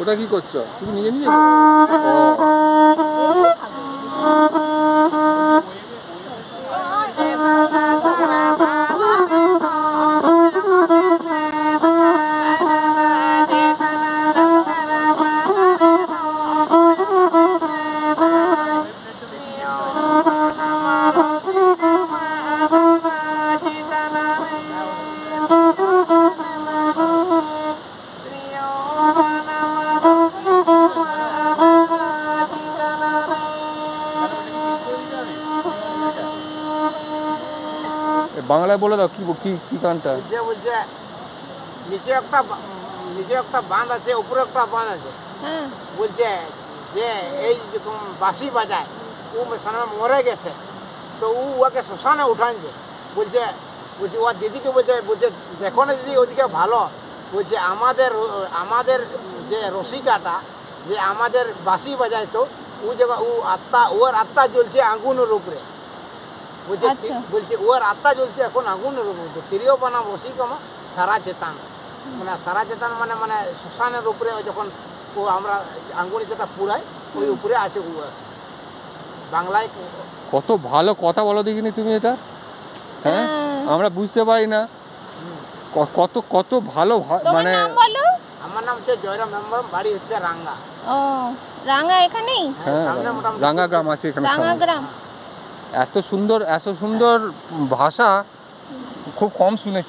ওটা কি করছ? তুমি নিজে নিজে? এ, বাংলায় বলে দাও কি কি কি গানটা? যে বলছে নিচে একটা নিচে একটা বাঁধ আছে উপরে একটা বাঁধ আছে। হ্যাঁ। বলছে যে এই যখন বাঁশি বাজায় ও সামনে মরে গেছে তো ও ওকে শ্মশানে উঠানছে বলছে বলছে ওর দিদিকে বলছে বলছে দেখো না দিদি ওদিকে ভালো। বলছে আমাদের আমাদের যে রসিকাটা যে আমাদের বাঁশি বাজাইতো ও যে ও আত্মা ওর আত্মা জ্বলছে আগুনের উপরে। আচ্ছা। বলছে ওর আত্মা জ্বলছে এখন আগুনের উপরে তিরিও বানা রসিকমা সারা চেতান। মানে সারা চেতান মানে মানে শ্মশানের উপরে যখন ও আমরা আঙ্গুনি যেটা পুরাই ওই উপরে আছে ও বাংলায় কত ভালো কথা বলো দেখিনি তুমি এটা। হ্যাঁ? হ্যাঁ। আমরা বুঝতে পারি না। কত কত ভালো মানে আমার নাম হচ্ছে জয়রাম মেম্বর বাড়ি হচ্ছে রাঙ্গা। ও রাঙা এখানেই? হ্যাঁ রাঙ্গা গ্রাম আছে এখানে রাঙা সামনে। গ্রাম। এত সুন্দর এত সুন্দর ভাষা খুব কম শুনেছি।